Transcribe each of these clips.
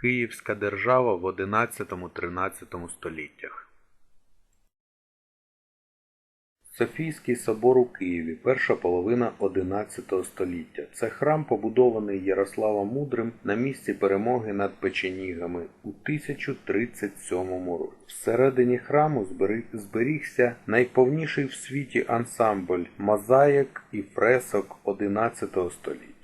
Київська держава в 11-13 століттях. Софійський собор у Києві, перша половина XI століття. Це храм, побудований Ярославом Мудрим на місці перемоги над печенігами у 1037 році. Всередині храму зберігся найповніший в світі ансамбль мозаїк і фресок XI століття.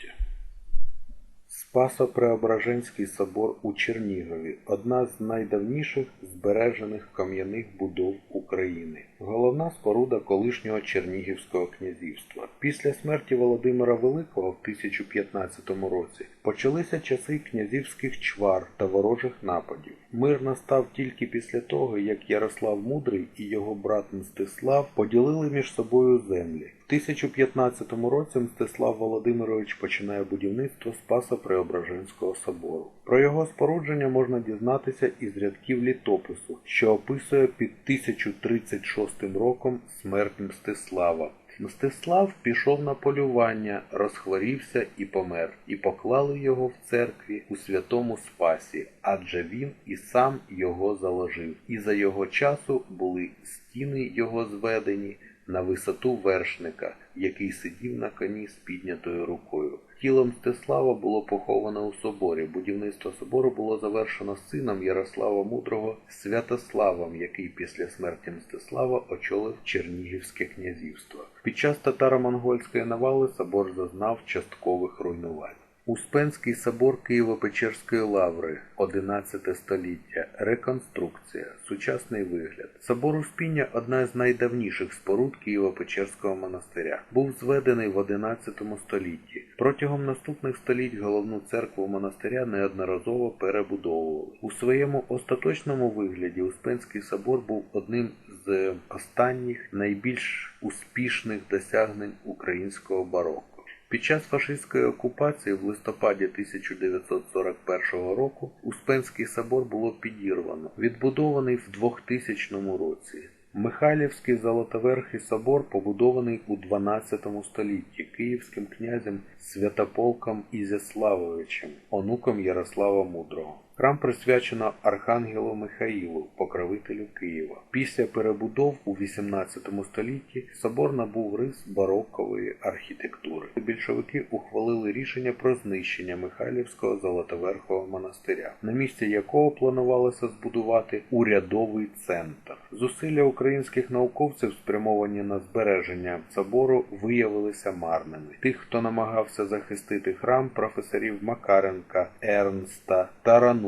Спасо-Преображенський собор у Чернігові одна з найдавніших збережених кам'яних будов України. Головна споруда колишнього Чернігівського князівства. Після смерті Володимира Великого в 1015 році почалися часи князівських чвар та ворожих нападів. Мир настав тільки після того, як Ярослав Мудрий і його брат Мстислав поділили між собою землі. В 1015 році Мстислав Володимирович починає будівництво Спасо-Преображенського собору. Про його спорудження можна дізнатися із рядків літопису, що описує під 1036 роком смерть Мстислава. Мстислав пішов на полювання, розхворівся і помер, і поклали його в церкві у святому Спасі, адже він і сам його заложив. І за його часу були стіни його зведені на висоту вершника, який сидів на коні з піднятою рукою. Тіло Мстислава було поховано у соборі. Будівництво собору було завершено сином Ярослава Мудрого Святославом, який після смерті Мстислава очолив Чернігівське князівство. Під час татаро-монгольської навали собор зазнав часткових руйнувань. Успенський собор Києво-Печерської лаври, 11 століття, реконструкція, сучасний вигляд. Собор Успіння – одна з найдавніших споруд Києво-Печерського монастиря. Був зведений в 11 столітті. Протягом наступних століть головну церкву монастиря неодноразово перебудовували. У своєму остаточному вигляді Успенський собор був одним з останніх найбільш успішних досягнень українського бароко. Під час фашистської окупації в листопаді 1941 року Успенський собор було підірвано, відбудований в 2000 році. Михайлівський Золотоверхий собор побудований у 12 столітті київським князем Святополком Ізяславовичем, онуком Ярослава Мудрого. Храм присвячено Архангелу Михаїлу, покровителю Києва. Після перебудов у 18 столітті собор набув рис барокової архітектури. Більшовики ухвалили рішення про знищення Михайлівського Золотоверхового монастиря, на місці якого планувалося збудувати урядовий центр. Зусилля українських науковців, спрямовані на збереження собору, виявилися марними. Тих, хто намагався захистити храм, професорів Макаренка, Ернста,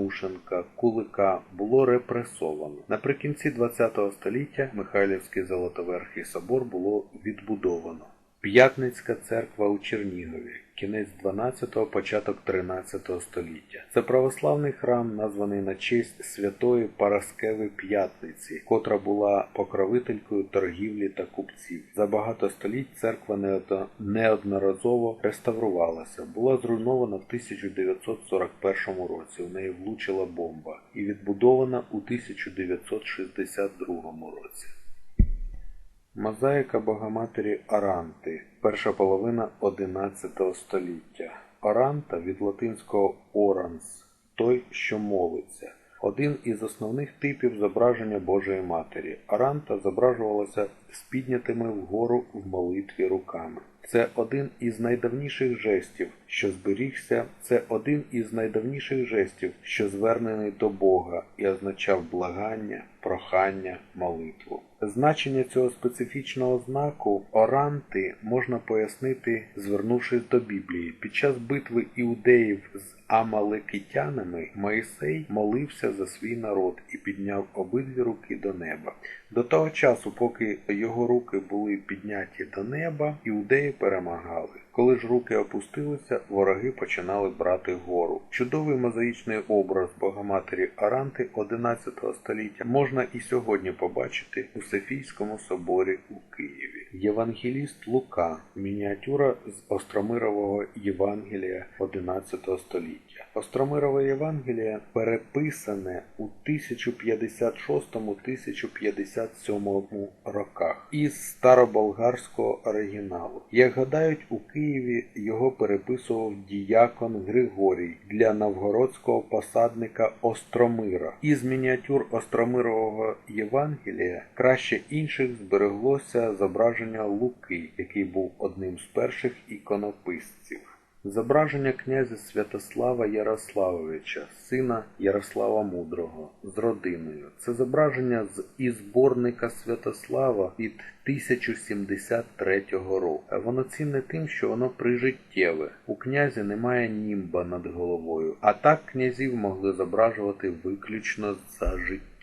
Таранушенка, Кулика було репресовано. Наприкінці ХХ століття Михайлівський Золотоверхий собор було відбудовано. П'ятницька церква у Чернігові. Кінець 12-го, початок 13 століття. Це православний храм, названий на честь святої Параскеви П'ятниці, котра була покровителькою торгівлі та купців. За багато століть церква неодноразово реставрувалася. Була зруйнована в 1941 році. В неї влучила бомба і відбудована у 1962 році. Мозаїка Богоматері Аранти, перша половина XI століття. Аранта від латинського оранс той, що молиться. Один із основних типів зображення Божої Матері. Аранта зображувалася з піднятими вгору в молитві руками. Це один із найдавніших жестів, що зберігся. Це один із найдавніших жестів, що звернений до Бога і означав благання, прохання, молитву. Значення цього специфічного знаку оранти можна пояснити, звернувшись до Біблії. Під час битви іудеїв з амалекитянами Моїсей молився за свій народ і підняв обидві руки до неба. До того часу, поки його руки були підняті до неба, іудеї перемагали. Коли ж руки опустилися, вороги починали брати гору. Чудовий мозаїчний образ Богоматері Аранти XI століття можна і сьогодні побачити у Софійському соборі у Києві. Євангеліст Лука, мініатюра з Остромирового Євангелія XI століття. Остромирове Євангеліє переписане у 1056-1057 роках із староболгарського оригіналу. Як гадають, у Києві його переписував діякон Григорій для новгородського посадника Остромира. Із мініатюр Остромирового Євангелія краще інших збереглося зображення Луки, який був одним з перших іконописців. Зображення князя Святослава Ярославовича, сина Ярослава Мудрого, з родиною. Це зображення з із зборника Святослава від 1073 року. Воно цінне тим, що воно прижиттєве. У князя немає німба над головою, а так князів могли зображувати виключно за життя.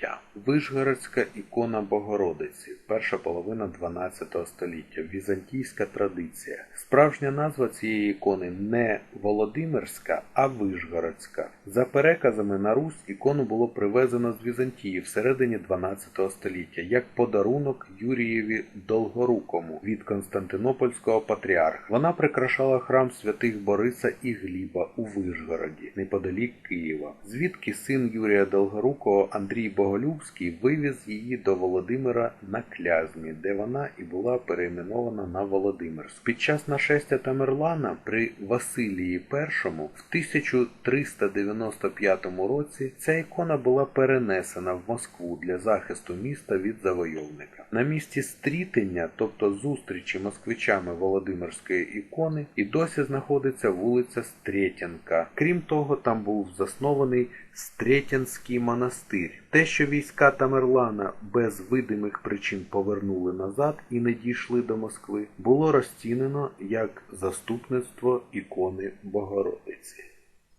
Вишгородська ікона Богородиці, перша половина 12 століття, візантійська традиція. Справжня назва цієї ікони не Володимирська, а Вишгородська. За переказами на Русь ікону було привезено з Візантії всередині 12 століття як подарунок Юрієві Долгорукому від Константинопольського патріарха. Вона прикрашала храм святих Бориса і Гліба у Вишгороді, неподалік Києва, звідки син Юрія Долгорукого Андрій Боголюбський вивіз її до Володимира на Клязьмі, де вона і була перейменована на Володимирськ. Під час нашестя Тамерлана при Василії І в 1395 році ця ікона була перенесена в Москву для захисту міста від завойовника. На місці стрітення, тобто зустрічі москвичами Володимирської ікони, і досі знаходиться вулиця Стретянка. Крім того, там був заснований Стретянський монастир. Те, що війська Тамерлана без видимих причин повернули назад і не дійшли до Москви, було розцінено як заступництво ікони Богородиці.